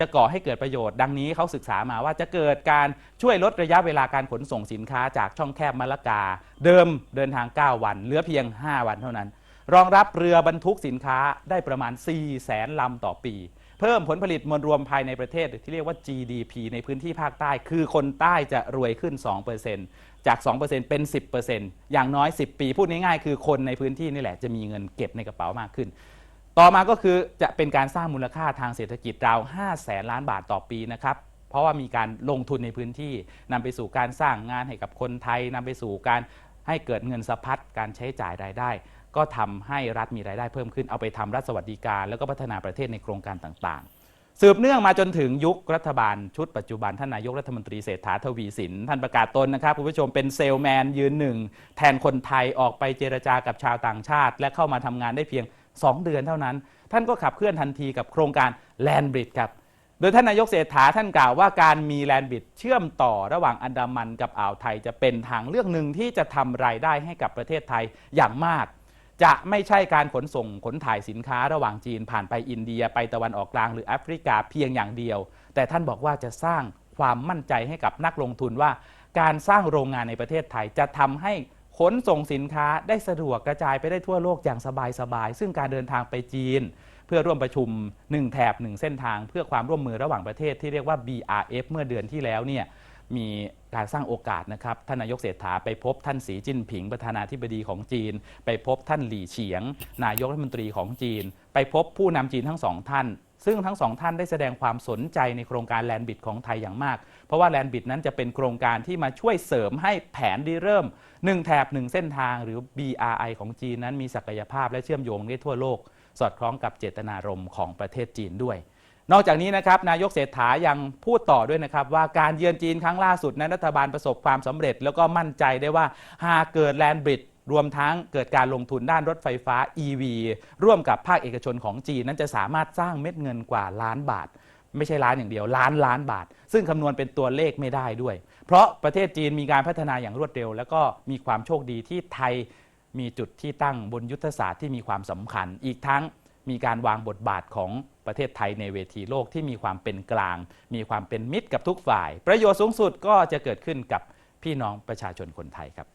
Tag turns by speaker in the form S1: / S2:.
S1: จะก่อให้เกิดประโยชน์ ดังนี้เขาศึกษามาว่าจะเกิดการช่วยลดระยะเวลาการขนส่งสินค้าจากช่องแคบมะละกา เดิมเดินทาง 9 วัน เหลือเพียง 5 วันเท่านั้น รองรับเรือบรรทุกสินค้าได้ประมาณ4แสนลำต่อปี เพิ่มผลผลิตมวลรวมภายในประเทศที่เรียกว่า GDP ในพื้นที่ภาคใต้ คือคนใต้จะรวยขึ้น 2%จาก 2%เป็น 10%อย่างน้อย 10 ปี พูดง่ายๆคือคนในพื้นที่นี่แหละจะมีเงินเก็บในกระเป๋ามากขึ้น ต่อมาก็คือจะเป็นการสร้างมูลค่าทางเศรษฐกิจราว5แสนล้านบาทต่อปีนะครับเพราะว่ามีการลงทุนในพื้นที่นำไปสู่การสร้างงานให้กับคนไทยนำไปสู่การให้เกิดเงินสะพัดการใช้จ่ายรายได้ ก็ทำให้รัฐมีรายได้เพิ่มขึ้นเอาไปทำรัฐสวัสดิการ แล้วก็พัฒนาประเทศในโครงการต่างๆ สืบเนื่องมาจนถึงยุครัฐบาลชุดปัจจุบันท่านนายกรัฐมนตรีเศรษฐาทวีสิน ท่านประกาศตนนะครับคุณผู้ชมเป็นเซลแมนยืนหนึ่งแทนคนไทยออกไปเจรจากับชาวต่างชาติ และเข้ามาทำงานได้เพียง 2 เดือนเท่านั้น ท่านก็ขับเคลื่อนทันทีกับโครงการแลนบริดครับ โดยท่านนายกเศรษฐาท่านกล่าวว่าการมีแลนบิดเชื่อมต่อระหว่างอันดามันกับอ่าวไทยจะเป็นทางเลือกหนึ่งที่จะทำรายได้ให้กับประเทศไทยอย่างมากจะไม่ใช่การขนส่งขนถ่ายสินค้าระหว่างจีนผ่านไปอินเดียไปตะวันออกกลางหรือแอฟริกาเพียงอย่างเดียว แต่ท่านบอกว่าจะสร้างความมั่นใจให้กับนักลงทุนว่า การสร้างโรงงานในประเทศไทยจะทำให้ ขนส่งสินค้าได้สะดวกกระจายไปได้ทั่วโลกอย่างสบายๆ ซึ่งการเดินทางไปจีน เพื่อร่วมประชุม 1 แถบ 1 เส้นทาง เพื่อความร่วมมือระหว่างประเทศที่เรียกว่า BRF เมื่อเดือนที่แล้วเนี่ยมีการสร้างโอกาสนะครับ ท่านนายกเศรษฐาไปพบท่านสีจิ้นผิงประธานาธิบดีของจีน ไปพบท่านหลี่เฉียง นายกรัฐมนตรีของจีน ไปพบผู้นำจีนทั้งสองท่าน ซึ่งทั้งสองท่านได้แสดงความสนใจในโครงการแลนบิดของไทยอย่างมาก เพราะว่าแลนบิดนั้นจะเป็นโครงการที่มาช่วยเสริมให้แผนดีเริ่ม 1 แถบ 1 เส้นทางหรือ BRI ของจีนนั้นมีศักยภาพและเชื่อมโยงได้ทั่วโลก สอดคล้องกับเจตนารมณ์ของประเทศจีนด้วย นอกจากนี้นะครับนายกเศรษฐายังพูดต่อด้วยนะครับว่าการเยือนจีนครั้งล่าสุดนั้นรัฐบาลประสบความสำเร็จ แล้วก็มั่นใจได้ว่าหากเกิดแลนบริด รวมทั้งเกิดการลงทุนด้านรถไฟฟ้า EV ร่วมกับภาคเอกชนของจีน นั้นจะสามารถสร้างเม็ดเงินกว่าล้านบาท ไม่ใช่ล้านอย่างเดียว ล้านล้านบาท ซึ่งคำนวณเป็นตัวเลขไม่ได้ด้วย เพราะประเทศจีนมีการพัฒนาอย่างรวดเร็ว แล้วก็มีความโชคดีที่ไทยมีจุดที่ตั้งบนยุทธศาสตร์ที่มีความสำคัญ อีกทั้งมีการวางบทบาทของประเทศไทยในเวทีโลกที่มีความเป็นกลาง มีความเป็นมิตรกับทุกฝ่าย ประโยชน์สูงสุดก็จะเกิดขึ้นกับพี่น้องประชาชนคนไทยครับ